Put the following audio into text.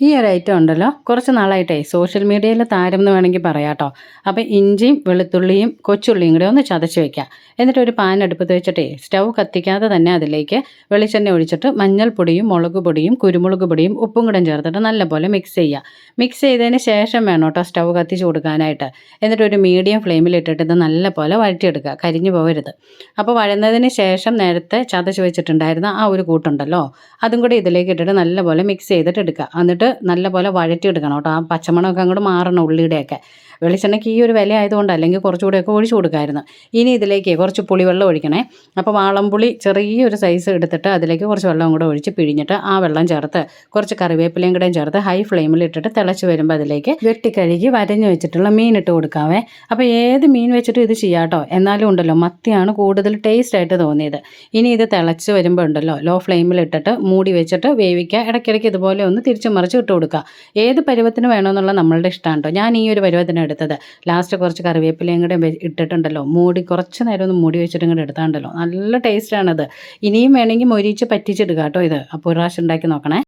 ഈ ഒരു ഐറ്റം ഉണ്ടല്ലോ. കുറച്ച് നാളായിട്ടേ സോഷ്യൽ മീഡിയയിൽ താരം എന്ന് വേണമെങ്കിൽ പറയാം കേട്ടോ അപ്പോൾ ഇഞ്ചിയും വെളുത്തുള്ളിയും കൊച്ചുള്ളിയും കൂടെ ഒന്ന് ചതച്ച് വയ്ക്കാം എന്നിട്ട് ഒരു പാൻ അടുപ്പത്ത് വെച്ചിട്ടേ സ്റ്റൗ കത്തിക്കാതെ തന്നെ അതിലേക്ക് വെളിച്ചെണ്ണ ഒഴിച്ചിട്ട് മഞ്ഞൾപ്പൊടിയും മുളക് പൊടിയും കുരുമുളക് പൊടിയും ഉപ്പും കൂടെ ചേർത്തിട്ട് നല്ലപോലെ മിക്സ് ചെയ്യുക മിക്സ് ചെയ്തതിന് ശേഷം വേണം കേട്ടോ സ്റ്റൗ കത്തിച്ച് കൊടുക്കാനായിട്ട്. എന്നിട്ട് ഒരു മീഡിയം ഫ്ലെയിമിൽ ഇട്ടിട്ട് ഇത് നല്ലപോലെ വഴറ്റിയെടുക്കുക. കരിഞ്ഞു പോകരുത്. അപ്പോൾ വഴന്നതിന് ശേഷം നേരത്തെ ചതച്ച് വെച്ചിട്ടുണ്ടായിരുന്ന ആ ഒരു കൂട്ടുണ്ടല്ലോ. അതും കൂടി ഇതിലേക്ക് ഇട്ടിട്ട് നല്ലപോലെ മിക്സ് ചെയ്തിട്ട് എടുക്കുക. എന്നിട്ട് നല്ലപോലെ വഴറ്റിയെടുക്കണം കേട്ടോ. ആ പച്ചമണമൊക്കെ അങ്ങോട്ട് മാറണം ഉള്ളിയുടെയൊക്കെ. വെളിച്ചെണ്ണയ്ക്ക് ഈ ഒരു വില ആയതുകൊണ്ട് അല്ലെങ്കിൽ കുറച്ചുകൂടെയൊക്കെ ഒഴിച്ചു കൊടുക്കാമായിരുന്നു ഇനി ഇതിലേക്ക് കുറച്ച് പുളിവെള്ളം ഒഴിക്കണേ. അപ്പോൾ വാളംപുളി ചെറിയൊരു സൈസ് എടുത്തിട്ട് അതിലേക്ക് കുറച്ച് വെള്ളം കൂടെ ഒഴിച്ച് പിഴിഞ്ഞിട്ട് ആ വെള്ളം ചേർത്ത് കുറച്ച് കറിവേപ്പിലയും കൂടെയും ചേർത്ത് ഹൈ ഫ്ലെയിമിൽ ഇട്ടിട്ട് തിളച്ച് വരുമ്പോൾ അതിലേക്ക് വെട്ടിക്കഴുകി വരഞ്ഞു വെച്ചിട്ടുള്ള മീൻ ഇട്ട് കൊടുക്കാവേ. അപ്പോൾ ഏത് മീൻ വെച്ചിട്ട് ഇത് ചെയ്യാട്ടോ എന്നാലും ഉണ്ടല്ലോ മത്തിയാണ് കൂടുതൽ ടേസ്റ്റ് ആയിട്ട് തോന്നിയത്. ഇനി ഇത് തിളച്ച് വരുമ്പോൾ ഉണ്ടല്ലോ ലോ ഫ്ലെയിമിൽ ഇട്ടിട്ട് മൂടി വെച്ചിട്ട് വേവിക്കുക. ഇടയ്ക്കിടയ്ക്ക് ഇതുപോലെ ഒന്ന് തിരിച്ചു മറിച്ച് ഇട്ട് കൊടുക്കുക. ഏത് പരുവത്തിന് വേണമെന്നുള്ള നമ്മളുടെ ഇഷ്ടമാണ് കേട്ടോ ഞാൻ ഈ ഒരു പരുവത്തിന് എടുത്തത്. ലാസ്റ്റ് കുറച്ച് കറിവേപ്പിലയും കൂടെ ഇട്ടിട്ടുണ്ടല്ലോ. മൂടി കുറച്ച് നേരം ഒന്ന് മൂടി വെച്ചിട്ടും കൂടെ എടുത്താണ്ടല്ലോ. നല്ല ടേസ്റ്റാണത് ഇനിയും വേണമെങ്കിൽ മൊരിച്ച് പറ്റിച്ചിടുക കേട്ടോ ഇത്. അപ്പോൾ ഒരു പ്രാവശ്യം ഉണ്ടാക്കി നോക്കണേ.